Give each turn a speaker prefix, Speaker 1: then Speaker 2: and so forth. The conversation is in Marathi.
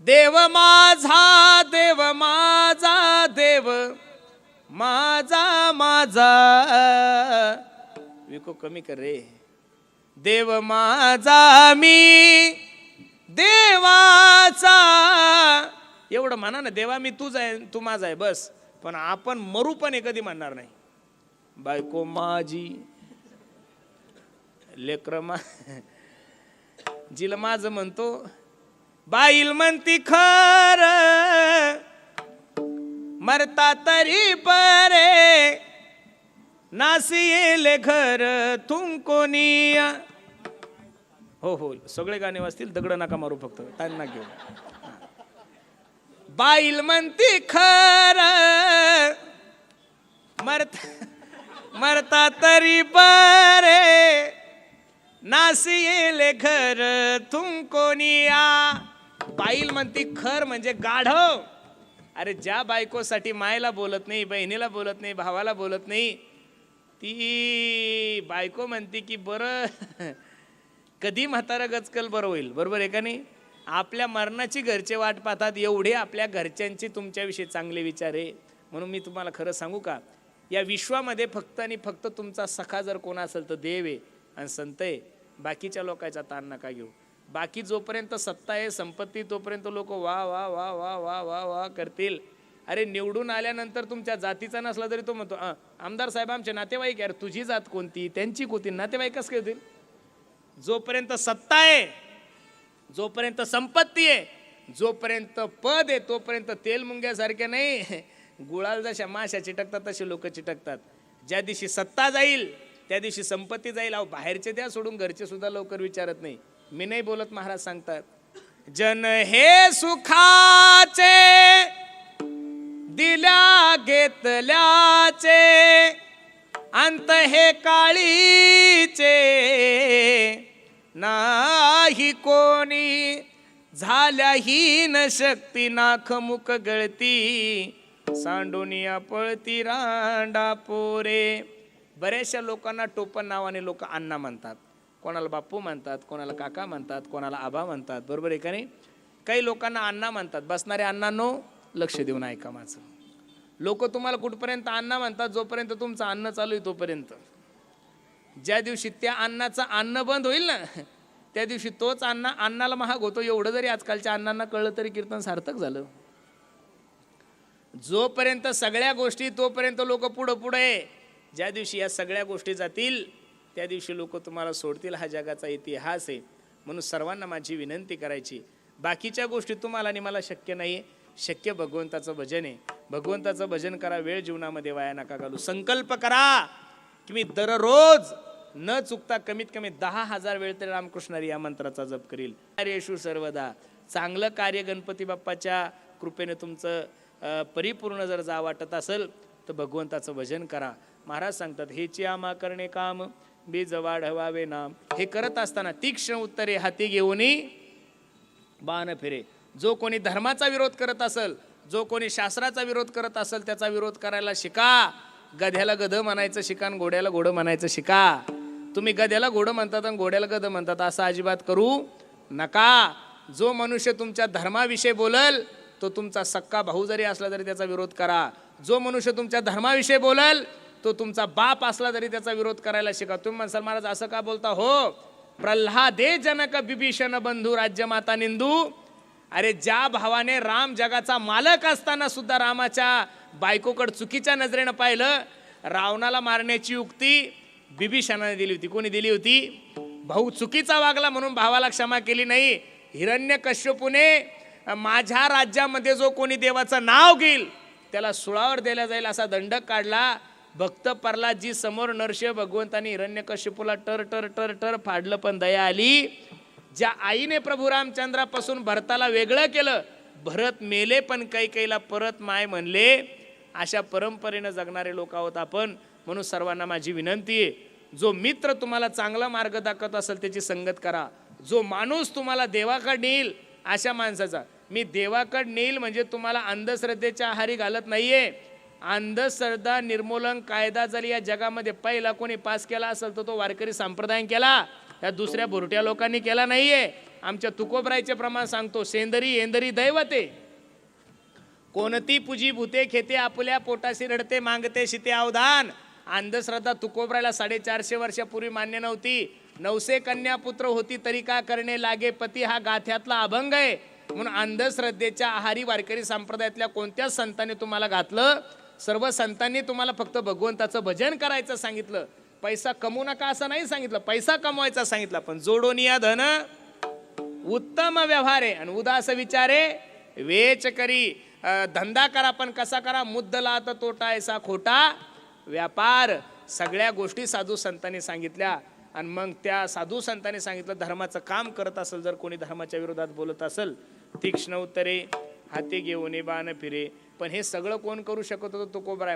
Speaker 1: देव माझा देव माझा देव माझा माझा. विको कमी कर रे. देव माझा मी देवाचा. एवढं म्हणा ना देवा मी तूच आहे तू माझा आहे बस. पण आपण मरू पण हे कधी म्हणणार नाही. बायको माझी. लेकर मा जिला माझं म्हणतो बाईल म्हणती खर मरता तरी परे नासी येले घर तुम कोणी हो हो सगळे गाणे वाजतील दगड नका मारू फक्त त्यांना घेऊ बाईल म्हणती खर मरता मरता तरी बरे नासी येले घर तुम कोणिया बाईल म्हणती खर म्हणजे गाढव. अरे ज्या बायकोसाठी मायला बोलत नाही बहिणीला बोलत नाही भावाला बोलत नाही ती बायको म्हणते की बरं कधी म्हातारा गचकल बरं होईल. बरोबर आहे का नाही? आपल्या मरणाची घरचे वाट पाहतात एवढे आपल्या घरच्यांचे तुमच्याविषयी चांगले विचार आहे. म्हणून मी तुम्हाला खरं सांगू का? या विश्वामध्ये फक्त आणि फक्त तुमचा सखा जर कोण असेल तर देव आहे आणि संत आहे. बाकीच्या लोकांचा ताण नका घेऊ. बाकी जोपर्यंत सत्ता आहे संपत्ती तोपर्यंत लोक वा वा वा वा वा वा वा करतील. अरे निवडून आल्यानंतर तुमच्या जातीचा नसला तरी तो म्हणतो आमदार साहेब आमचे नातेवाईक यार तुझी जात कोणती? त्यांची कोणती? नातेवाईक कसं काय होतील? जोपर्यंत सत्ता आहे जोपर्यंत संपत्ती आहे जोपर्यंत पद आहे तोपर्यंत तेल मुंग्यासारखे नाही. गुळाला जशा माशा चिटकतात तसे लोक चिटकतात. ज्या दिवशी सत्ता जाईल त्या दिवशी संपत्ती जाईल. अहो बाहेरचे द्या सोडून घरचे सुद्धा लवकर विचारत नाही. मी नाही बोलत महाराज सांगतात. जन हे सुखाचे दिल्या घेतल्याचे अंत हे काळीचे. नाही कोणी झाल्याही न शक्ती नाख मुख गळती सांडोनिया पळती रांडा पोरे. बऱ्याचशा लोकांना टोपण नावाने लोक अण्णा म्हणतात. कोणाला बाप्पू म्हणतात कोणाला काका म्हणतात कोणाला आबा म्हणतात बरोबर आहे का नाही? काही लोकांना अण्णा म्हणतात बसणारे अण्णांनो लक्ष देऊन ऐका माझं. लोक तुम्हाला कुठपर्यंत अण्णा म्हणतात जोपर्यंत तुमचं अन्न चालू आहे तोपर्यंत. ज्या दिवशी त्या अन्नाचं अन्न बंद होईल ना त्या दिवशी तोच अण्णा अन्नाला महाग होतो एवढं जरी आजकालच्या अण्णांना कळलं तरी कीर्तन सार्थक झालं. जोपर्यंत सगळ्या गोष्टी तोपर्यंत लोक पुढं पुढे ज्या दिवशी या सगळ्या गोष्टी जातील त्या दिवशी लोक तुम्हाला सोडतील हा जगाचा इतिहास आहे. म्हणून सर्वांना माझी विनंती करायची बाकीच्या गोष्टी तुम्हाला आणि मला शक्य नाही शक्य भगवंताचं भजन आहे. भगवंताचं भजन करा वेळ जीवनामध्ये वाया नका घालू. संकल्प करा की मी दररोज न चुकता कमीत कमी दहा हजार वेळ तरी रामकृष्णारी या मंत्राचा जप करील. कार्यशू सर्वदा. चांगलं कार्य गणपती बाप्पाच्या कृपेने तुमचं परिपूर्ण जर जा वाटत असेल तर भगवंताचं भजन करा. महाराज सांगतात हेची आमा करणे काम बीज वाढवावे नाम हे करत असताना तीक्ष्ण उत्तरे हाती घेऊनही बाण फिरे. जो कोणी धर्माचा विरोध करत असेल जो कोणी शास्त्राचा विरोध करत असेल त्याचा विरोध करायला शिका. गध्याला गध म्हणायचं शिका आणि घोड्याला घोडं म्हणायचं शिका. तुम्ही गध्याला घोडं म्हणतात आणि घोड्याला गध म्हणतात असं अजिबात करू नका. जो मनुष्य तुमच्या धर्माविषयी बोलल तो तुमचा सक्का भाऊ जरी असला तरी त्याचा विरोध करा. जो मनुष्य तुमच्या धर्माविषयी बोलल तो तुमचा बाप असला तरी त्याचा विरोध करायला शिका. तुम्ही म्हणसाल महाराज असं का बोलता? हो प्रल्हादे जनक बिभीषण बंधू राज्यमाता निंदू. अरे ज्या भावाने राम जगाचा मालक असताना सुद्धा रामाच्या बायकोकड चुकीच्या नजरेनं पाहिलं रावणाला मारण्याची युक्ती बिभीषणाने दिली होती. कोणी दिली होती? भाऊ चुकीचा वागला म्हणून भावाला क्षमा केली नाही. हिरण्य कश्यपूने माझ्या राज्यामध्ये जो कोणी देवाचं नाव घेईल त्याला सुळावर दिला जाईल असा दंडक काढला. भक्त प्रल्हादजी समोर नरशिव भगवंतानी हिरण्यकश्यपूला टर टर टर टर फाडलं पण दया आली. ज्या आईने प्रभू रामचंद्रापासून भरताला वेगळं केलं भरत मेले पण कैकेला परत माय म्हणले. अशा परंपरेनं जगणारे लोक आहोत आपण म्हणून सर्वांना माझी विनंती आहे जो मित्र तुम्हाला चांगला मार्ग दाखवत असेल त्याची संगत करा. जो माणूस तुम्हाला देवाकड नेईल अशा माणसाचा. मी देवाकड नेईल म्हणजे तुम्हाला अंधश्रद्धेच्या आहारी घालत नाहीये. अंधश्रद्धा निर्मूलन कायदा जर या जगामध्ये पहिला कोणी पास केला असेल तर तो वारकरी संप्रदाय केला. या दुसऱ्या भुरट्या लोकांनी केला नाही आहे आमच्या तुकोबरायचे प्रमाण सांगतो सेंदरी येंदरी दैवते. कोणती पुजी भूते खेते आपल्या पोटाशी रडते मागते शिते अवधान. अंधश्रद्धा तुकोबरायला साडेचारशे वर्षापूर्वी मान्य नव्हती. नवसे कन्या पुत्र होती तरी का करणे लागे पती हा गाथ्यातला अभंग आहे. म्हणून अंधश्रद्धेच्या आहारी वारकरी संप्रदायातल्या कोणत्याच संतांनी तुम्हाला घातलं? सर्व संतांनी तुम्हाला फक्त भगवंताचं भजन करायचं सांगितलं. पैसा कमवू नका असं नाही सांगितलं. पैसा कमवायचा सांगितलं पण जोडून या धन. उत्तम व्यवहार आहे आणि उदास विचारे वेच करी. धंदा करा पण कसा करा? मुद्दला तर तोटा ऐसा खोटा. व्यापार सगळ्या गोष्टी साधू संतांनी सांगितल्या. आणि मग त्या साधू संतांनी सांगितलं धर्माचं काम करत असेल जर कोणी धर्माच्या विरोधात बोलत असेल तीक्ष्ण उत्तरे हाती घेऊन बाण फिरे. पण हे सगळं कोण करू शकत होतं तो कोबरा